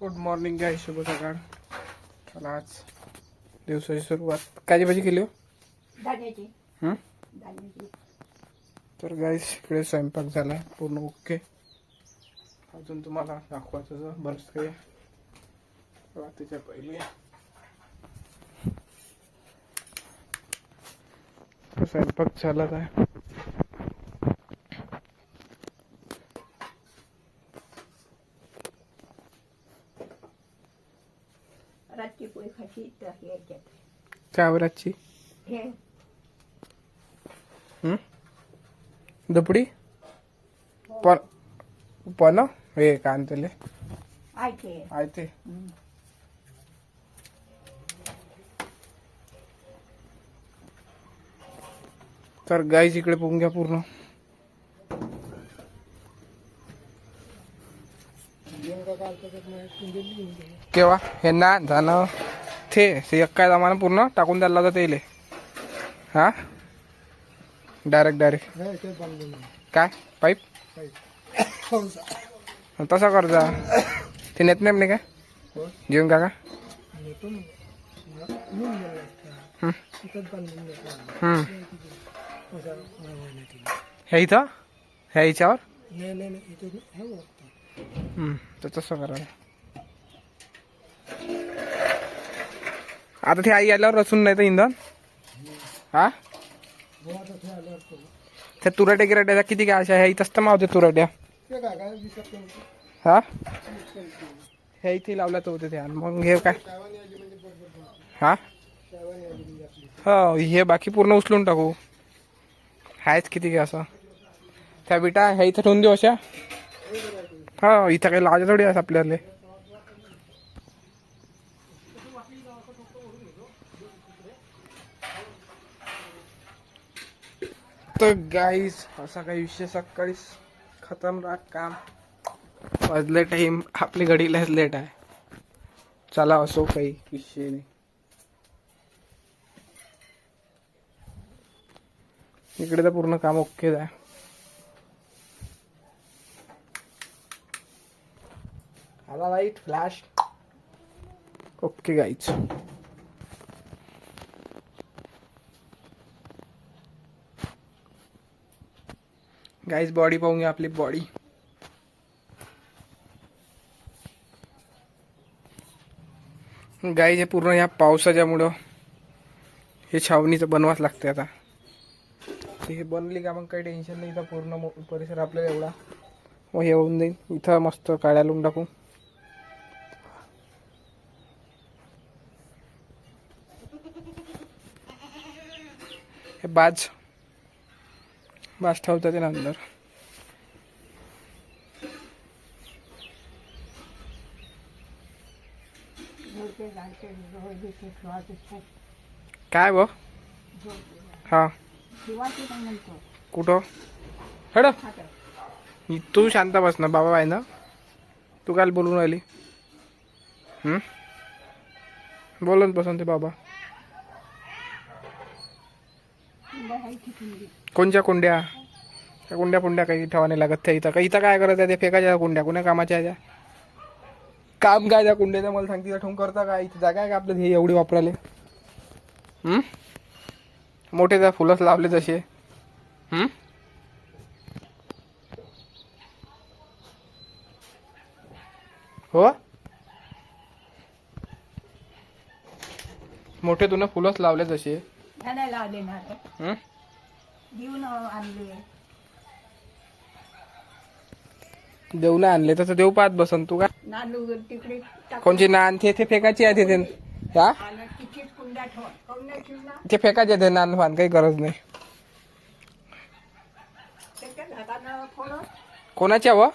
Good morning गाय शुभ सकाळ. चला आज दिवसाची सुरुवात. काजी भाजी केली हो? धान्याची. हं? धान्याची. तर गाईस इकडे स्वयंपाक झाला. पूर्ण ओके अजून तुम्हाला दाखवायचं जर बरंच काही. आहे. त्याच्या पहिले. तर स्वयंपाक चालत आहे. पोळी तर हे याच्यात. हे. दपडी? पण पण हे कांतले आयचे आहे ते हं. तर गाईच इकडे पोहून घ्या पूर्ण. केव्हा? हे ना जाणं. ते ते काय जमाना पूर्ण टाकून द्यायला लागत येईल हा? डायरेक्ट डायरेक्ट काय? पाईप. तसा कर जा. ते नेत नाही म्हणे काय जेवण का का? हं. हं. ह्या इथं? ह्या हिच्यावर तर तसं करा आता ते आई आल्यावर रसून नाही तर इंधन? हा? त्या तुराट्या गिराट्याचा किती काय अशा ह्या इथंच तर मावते तुराट्या. हा? ह्या इथे लावल्या तर होते त्या. मग हे काय? हा? हो हे बाकी पूर्ण उचलून टाकू. आहेच किती काय असं? त्या बिटा ह्या इथं ठेवून देऊ अशा? हो इथं काही लाज थोडी असं आपल्याला. तर गाईज असा काही विषय सकाळीच खतम राग काम वाजले टाईम आपली घडीलाच लेट आहे. चला असो काही विषय नाही. इकडे तर पूर्ण काम ओके आहे. आला लाइट फ्लॅश ओके गाईच गाईज बॉडी पाहून घ्या आपली बॉडी गाईज हे पूर्ण या पावसाच्यामुळं हे छावणीचं बनवाच लागते आता. ते हे बनली का मग काही टेन्शन नाही इथं पूर्ण परिसर आपल्याला एवढा. व हे होऊन जाईल. इथं मस्त काळ्या लावून टाकू. हे बाज. बास ठेवतात ते नंतर. काय ब हा. कुठं? हड. तू शांत बस ना बाबा आहे ना. तू काल बोलून राहिली. बोलत बसन ते बाबा. कोणच्या कुंड्या? त्या कुंड्या कुंड्या काही ठेवा नाही लागत त्या इथं. काही इथं काय करत आहे? ते फेकायच्या कुंड्या. कुण्या कामाच्या त्या? काम काय त्या कुंड्याचं? मला सांगते त्या ठेवून करता काय? इथं जागा आहे का आपलं? हे एवढी वापराले. मोठे त्या फुलंच लावले तसे. हो? मोठे तुला फुलंच लावले तसे. ना? देऊन आणले. तसं देऊ पाहत बसन तू का? नालू तिकडे टाक कोणची नान? ते फेकायची आहे ते हा? आणि तिचीच कुंडा ठेव. काऊन नाही ठेवला ते फेकायचे ते नान फान काही गरज नाही. त्याच्या झाडानं थोडं? कोणाच्या व?